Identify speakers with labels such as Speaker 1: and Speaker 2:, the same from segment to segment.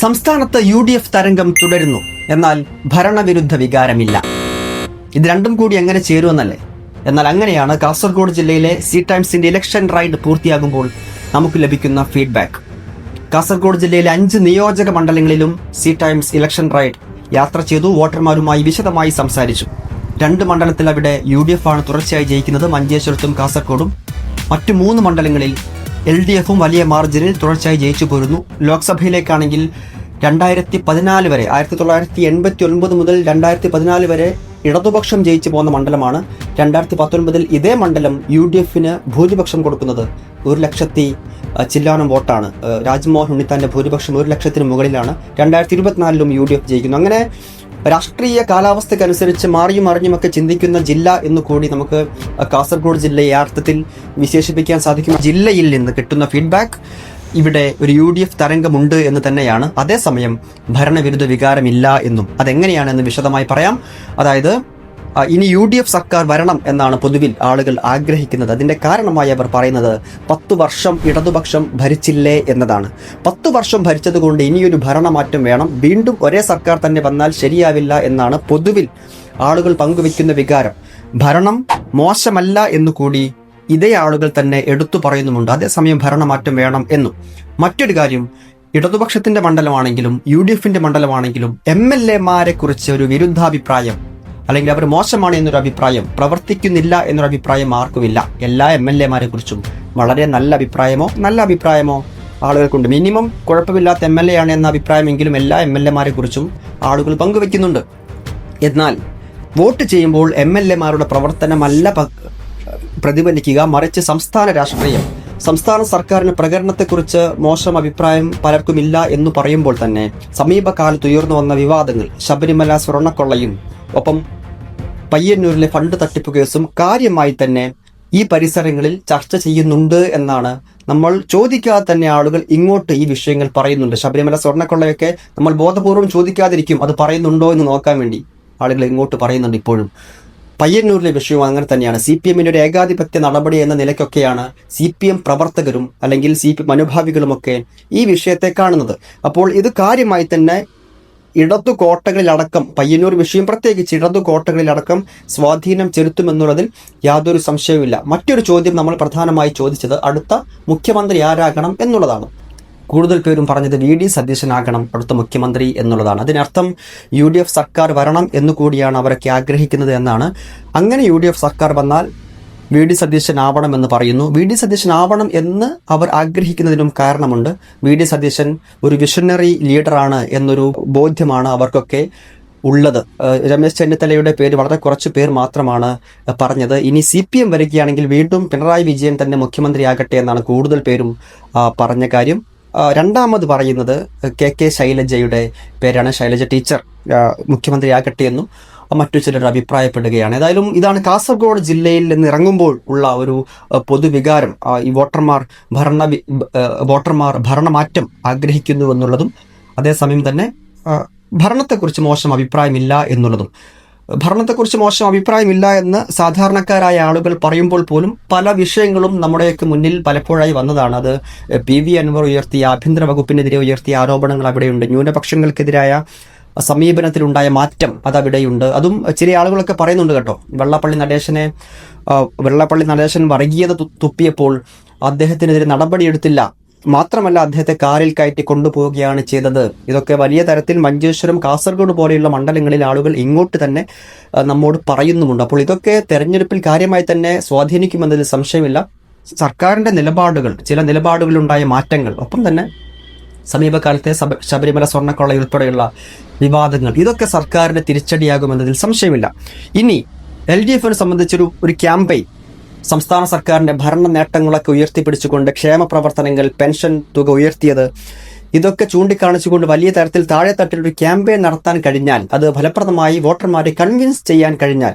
Speaker 1: സംസ്ഥാനത്ത് U D F തരംഗം തുടരുന്നു. എന്നാൽ ഭരണവിരുദ്ധ വികാരമില്ല. ഇത് രണ്ടും കൂടി എങ്ങനെ ചേരുമെന്നല്ലേ? എന്നാൽ അങ്ങനെയാണ് കാസർഗോഡ് ജില്ലയിലെ സി ടൈംസിന്റെ ഇലക്ഷൻ റൈഡ് പൂർത്തിയാകുമ്പോൾ നമുക്ക് ലഭിക്കുന്ന ഫീഡ്ബാക്ക്. കാസർഗോഡ് ജില്ലയിലെ അഞ്ച് നിയോജക മണ്ഡലങ്ങളിലും സി ടൈംസ് ഇലക്ഷൻ റൈഡ് യാത്ര ചെയ്തു വോട്ടർമാരുമായി വിശദമായി സംസാരിച്ചു. രണ്ട് മണ്ഡലത്തിൽ അവിടെ യു ഡി എഫ് ആണ് തുടർച്ചയായി ജയിക്കുന്നത് മഞ്ചേശ്വരത്തും കാസർഗോഡും. മറ്റു മൂന്ന് മണ്ഡലങ്ങളിൽ എൽ ഡി എഫും വലിയ മാർജിനിൽ തുടർച്ചയായി ജയിച്ചു പോരുന്നു. ലോക്സഭയിലേക്കാണെങ്കിൽ രണ്ടായിരത്തി പതിനാല് വരെ ആയിരത്തി തൊള്ളായിരത്തി എൺപത്തി ഒൻപത് മുതൽ രണ്ടായിരത്തി പതിനാല് വരെ ഇടതുപക്ഷം ജയിച്ചു പോകുന്ന മണ്ഡലമാണ് രണ്ടായിരത്തി പത്തൊൻപതിൽ ഇതേ മണ്ഡലം യു ഡി എഫിന് ഭൂരിപക്ഷം കൊടുക്കുന്നത് ഒരു ലക്ഷത്തി ചില്ലാനം വോട്ടാണ്. രാജ്മോഹൻ ഉണ്ണിത്താന്റെ ഭൂരിപക്ഷം ഒരു ലക്ഷത്തിന് മുകളിലാണ്. രണ്ടായിരത്തി ഇരുപത്തിനാലിലും യു ഡി എഫ് ജയിക്കുന്നു. അങ്ങനെ രാഷ്ട്രീയ കാലാവസ്ഥക്കനുസരിച്ച് മാറിയും മറിഞ്ഞുമൊക്കെ ചിന്തിക്കുന്ന ജില്ല എന്ന് കൂടി നമുക്ക് കാസർഗോഡ് ജില്ലയെ അർത്ഥത്തിൽ വിശേഷിപ്പിക്കാൻ സാധിക്കും. ജില്ലയിൽ നിന്ന് കിട്ടുന്ന ഫീഡ്ബാക്ക് ഇവിടെ ഒരു യു ഡി എഫ് തരംഗമുണ്ട് എന്ന് തന്നെയാണ്. അതേസമയം ഭരണവിരുദ്ധ വികാരമില്ല എന്നും അതെങ്ങനെയാണെന്ന് വിശദമായി പറയാം. അതായത് ഇനി യു ഡി എഫ് സർക്കാർ വരണം എന്നാണ് പൊതുവിൽ ആളുകൾ ആഗ്രഹിക്കുന്നത്. അതിന്റെ കാരണമായി അവർ പറയുന്നത് പത്ത് വർഷം ഇടതുപക്ഷം ഭരിച്ചില്ലേ എന്നതാണ്. പത്ത് വർഷം ഭരിച്ചതുകൊണ്ട് ഇനിയൊരു ഭരണമാറ്റം വേണം. വീണ്ടും ഒരേ സർക്കാർ തന്നെ വന്നാൽ ശരിയാവില്ല എന്നാണ് പൊതുവിൽ ആളുകൾ പങ്കുവെക്കുന്ന വികാരം. ഭരണം മോശമല്ല എന്നുകൂടി ഇതേ ആളുകൾ തന്നെ എടുത്തു പറയുന്നുമുണ്ട്. അതേസമയം ഭരണമാറ്റം വേണം എന്നും. മറ്റൊരു കാര്യം ഇടതുപക്ഷത്തിന്റെ മണ്ഡലമാണെങ്കിലും യു ഡി എഫിന്റെ മണ്ഡലമാണെങ്കിലും എം എൽ എമാരെ കുറിച്ച് ഒരു വിരുദ്ധാഭിപ്രായം അല്ലെങ്കിൽ അവർ മോശമാണ് എന്നൊരു അഭിപ്രായം പ്രവർത്തിക്കുന്നില്ല എന്നൊരു അഭിപ്രായം ആർക്കുമില്ല. എല്ലാ എം എൽ എമാരെ കുറിച്ചും വളരെ നല്ല അഭിപ്രായമോ നല്ല അഭിപ്രായമോ ആളുകൾക്കുണ്ട്. മിനിമം കുഴപ്പമില്ലാത്ത എം എൽ എ ആണ് എന്ന അഭിപ്രായമെങ്കിലും എല്ലാ എം എൽ എമാരെ കുറിച്ചും ആളുകൾ പങ്കുവെക്കുന്നുണ്ട് എന്നാൽ വോട്ട് ചെയ്യുമ്പോൾ എം എൽ എമാരുടെ പ്രവർത്തനമല്ല പ്രതിഫലിക്കുക മറിച്ച് സംസ്ഥാന രാഷ്ട്രീയം സംസ്ഥാന സർക്കാരിന് പ്രകടനത്തെക്കുറിച്ച് മോശം അഭിപ്രായം പലർക്കുമില്ല എന്ന് പറയുമ്പോൾ തന്നെ സമീപകാലത്ത് ഉയർന്നു വന്ന വിവാദങ്ങൾ ശബരിമല സ്വർണക്കൊള്ളയും ഒപ്പം പയ്യന്നൂരിലെ ഫണ്ട് തട്ടിപ്പ് കേസും കാര്യമായി തന്നെ ഈ പരിസരങ്ങളിൽ ചർച്ച ചെയ്യുന്നുണ്ട് എന്നാണ് നമ്മൾ ചോദിക്കാതെ തന്നെ ആളുകൾ ഇങ്ങോട്ട് ഈ വിഷയങ്ങൾ പറയുന്നുണ്ട്. ശബരിമല സ്വർണക്കൊള്ളയൊക്കെ നമ്മൾ ബോധപൂർവം ചോദിക്കാതിരിക്കും അത് പറയുന്നുണ്ടോ എന്ന് നോക്കാൻ വേണ്ടി ആളുകൾ ഇങ്ങോട്ട് പറയുന്നുണ്ട് ഇപ്പോഴും. പയ്യന്നൂരിലെ വിഷയവും അങ്ങനെ തന്നെയാണ്. സി പി എമ്മിന്റെ ഒരു ഏകാധിപത്യ നടപടി എന്ന നിലയ്ക്കൊക്കെയാണ് സി പി എം പ്രവർത്തകരും അല്ലെങ്കിൽ സി പി മനോഭാവികളുമൊക്കെ ഈ വിഷയത്തെ കാണുന്നത്. അപ്പോൾ ഇത് കാര്യമായി തന്നെ ഇടതു കോട്ടകളിലടക്കം പയ്യന്നൂർ വിഷയം പ്രത്യേകിച്ച് ഇടതു കോട്ടകളിലടക്കം സ്വാധീനം ചെലുത്തുമെന്നുള്ളതിൽ യാതൊരു സംശയവുമില്ല. മറ്റൊരു ചോദ്യം നമ്മൾ പ്രധാനമായി ചോദിച്ചത് അടുത്ത മുഖ്യമന്ത്രി ആരാകണം എന്നുള്ളതാണ്. കൂടുതൽ പേരും പറഞ്ഞത് വി ഡി സതീശനാകണം അടുത്ത മുഖ്യമന്ത്രി എന്നുള്ളതാണ്. അതിനർത്ഥം യു ഡി എഫ് സർക്കാർ വരണം എന്നുകൂടിയാണ് അവരൊക്കെ ആഗ്രഹിക്കുന്നത് എന്നാണ്. അങ്ങനെ യു ഡി എഫ് സർക്കാർ വന്നാൽ വി ഡി സതീശൻ എന്ന് പറയുന്നു. വി ഡി സതീശൻ ആവണം എന്ന് അവർ ആഗ്രഹിക്കുന്നതിനും കാരണമുണ്ട്. വി ഡി സതീശൻ ഒരു വിഷണറി ലീഡറാണ് എന്നൊരു ബോധ്യമാണ് അവർക്കൊക്കെ ഉള്ളത്. രമേശ് ചെന്നിത്തലയുടെ പേര് വളരെ കുറച്ച് പേർ മാത്രമാണ് പറഞ്ഞത്. ഇനി സി പി എം വരികയാണെങ്കിൽ വീണ്ടും പിണറായി വിജയൻ തന്നെ മുഖ്യമന്ത്രിയാകട്ടെ എന്നാണ് കൂടുതൽ പേരും പറഞ്ഞ കാര്യം. രണ്ടാമത് പറയുന്നത് കെ കെ ശൈലജയുടെ പേരാണ്. ശൈലജ ടീച്ചർ മുഖ്യമന്ത്രിയാകട്ടെ എന്നും. മറ്റു ചിലർ അഭിപ്രായപ്പെടുകയാണ്. ഏതായാലും ഇതാണ് കാസർഗോഡ് ജില്ലയിൽ നിന്ന് ഇറങ്ങുമ്പോൾ ഉള്ള ഒരു പൊതുവികാരം. ഈ വോട്ടർമാർ ഭരണ വോട്ടർമാർ ഭരണമാറ്റം ആഗ്രഹിക്കുന്നു എന്നുള്ളതും അതേസമയം തന്നെ ഭരണത്തെക്കുറിച്ച് മോശം അഭിപ്രായമില്ല എന്നുള്ളതും. ഭരണത്തെക്കുറിച്ച് മോശം അഭിപ്രായമില്ല എന്ന് സാധാരണക്കാരായ ആളുകൾ പറയുമ്പോൾ പോലും പല വിഷയങ്ങളും നമ്മുടെയൊക്കെ മുന്നിൽ പലപ്പോഴായി വന്നതാണ്. അത് പി വി അൻവർ ഉയർത്തിയ ആഭ്യന്തര വകുപ്പിനെതിരെ ഉയർത്തിയ ആരോപണങ്ങൾ അവിടെയുണ്ട്. ന്യൂനപക്ഷങ്ങൾക്കെതിരായ സമീപനത്തിലുണ്ടായ മാറ്റം അതവിടെയുണ്ട് അതും ചില ആളുകളൊക്കെ പറയുന്നുണ്ട് കേട്ടോ. വെള്ളപ്പള്ളി നടേശനെ വെള്ളപ്പള്ളി നടേശൻ വർഗീയത തുപ്പിയപ്പോൾ അദ്ദേഹത്തിനെതിരെ നടപടിയെടുത്തില്ല. മാത്രമല്ല അദ്ദേഹത്തെ കാറിൽ കയറ്റി കൊണ്ടുപോവുകയാണ് ചെയ്തത്. ഇതൊക്കെ വലിയ തരത്തിൽ മഞ്ചേശ്വരം കാസർഗോഡ് പോലെയുള്ള മണ്ഡലങ്ങളിൽ ആളുകൾ ഇങ്ങോട്ട് തന്നെ നമ്മോട് പറയുന്നുമുണ്ട്. അപ്പോൾ ഇതൊക്കെ തെരഞ്ഞെടുപ്പിൽ കാര്യമായി തന്നെ സ്വാധീനിക്കുമെന്നതിൽ സംശയമില്ല. സർക്കാരിന്റെ നിലപാടുകൾ ചില നിലപാടുകളിലുണ്ടായ മാറ്റങ്ങൾ ഒപ്പം തന്നെ സമീപകാലത്തെ ശബരിമല സ്വർണക്കൊള്ള ഉൾപ്പെടെയുള്ള വിവാദങ്ങൾ. ഇതൊക്കെ സർക്കാരിന് തിരിച്ചടിയാകുമെന്നതിൽ സംശയമില്ല. ഇനി എൽ ഡി എഫിനെ സംബന്ധിച്ചൊരു ഒരു ക്യാമ്പയിൻ സംസ്ഥാന സർക്കാരിന്റെ ഭരണ നേട്ടങ്ങളൊക്കെ ഉയർത്തിപ്പിടിച്ചുകൊണ്ട് ക്ഷേമ പ്രവർത്തനങ്ങൾ പെൻഷൻ തുക ഉയർത്തിയത് ഇതൊക്കെ ചൂണ്ടിക്കാണിച്ചുകൊണ്ട് വലിയ തരത്തിൽ താഴെത്തട്ടിൽ ഒരു ക്യാമ്പയിൻ നടത്താൻ കഴിഞ്ഞാൽ അത് ഫലപ്രദമായി വോട്ടർമാരെ കൺവിൻസ് ചെയ്യാൻ കഴിഞ്ഞാൽ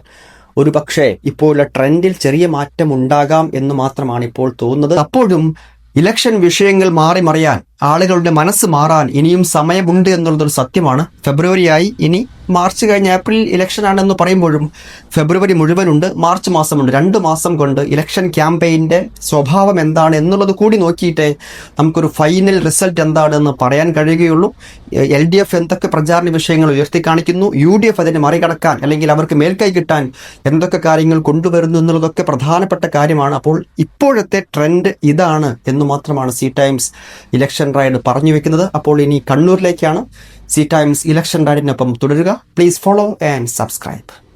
Speaker 1: ഒരു പക്ഷേ ഇപ്പോഴുള്ള ട്രെൻഡിൽ ചെറിയ മാറ്റം ഉണ്ടാകാം എന്ന് മാത്രമാണ് ഇപ്പോൾ തോന്നുന്നത്. അപ്പോഴും ഇലക്ഷൻ വിഷയങ്ങൾ മാറി മറിയാൻ ആളുകളുടെ മനസ്സ് മാറാൻ ഇനിയും സമയമുണ്ട് എന്നുള്ളതൊരു സത്യമാണ്. ഫെബ്രുവരിയായി ഇനി മാർച്ച് കഴിഞ്ഞ് ഏപ്രിൽ ഇലക്ഷൻ ആണെന്ന് പറയുമ്പോഴും ഫെബ്രുവരി മുഴുവനുണ്ട് മാർച്ച് മാസമുണ്ട്. രണ്ട് മാസം കൊണ്ട് ഇലക്ഷൻ ക്യാമ്പയിന്റെ സ്വഭാവം എന്താണ് എന്നുള്ളത് കൂടി നോക്കിയിട്ടേ നമുക്കൊരു ഫൈനൽ റിസൾട്ട് എന്താണെന്ന് പറയാൻ കഴിയുകയുള്ളൂ. എൽ ഡി എഫ് എന്തൊക്കെ പ്രചാരണ വിഷയങ്ങൾ ഉയർത്തി കാണിക്കുന്നു യു ഡി എഫ് അതിനെ മറികടക്കാൻ അല്ലെങ്കിൽ അവർക്ക് മേൽക്കൈ കിട്ടാൻ എന്തൊക്കെ കാര്യങ്ങൾ കൊണ്ടുവരുന്നു എന്നുള്ളതൊക്കെ പ്രധാനപ്പെട്ട കാര്യമാണ്. അപ്പോൾ ഇപ്പോഴത്തെ ട്രെൻഡ് ഇതാണ് എന്ന് മാത്രമാണ് സി ടൈംസ് റൈഡ് പറഞ്ഞു വെക്കുന്നത് അപ്പോൾ ഇനി കണ്ണൂരിലേക്കാണ്. സി ടൈംസ് ഇലക്ഷൻ റൈഡിനൊപ്പം തുടരുക. Please follow and subscribe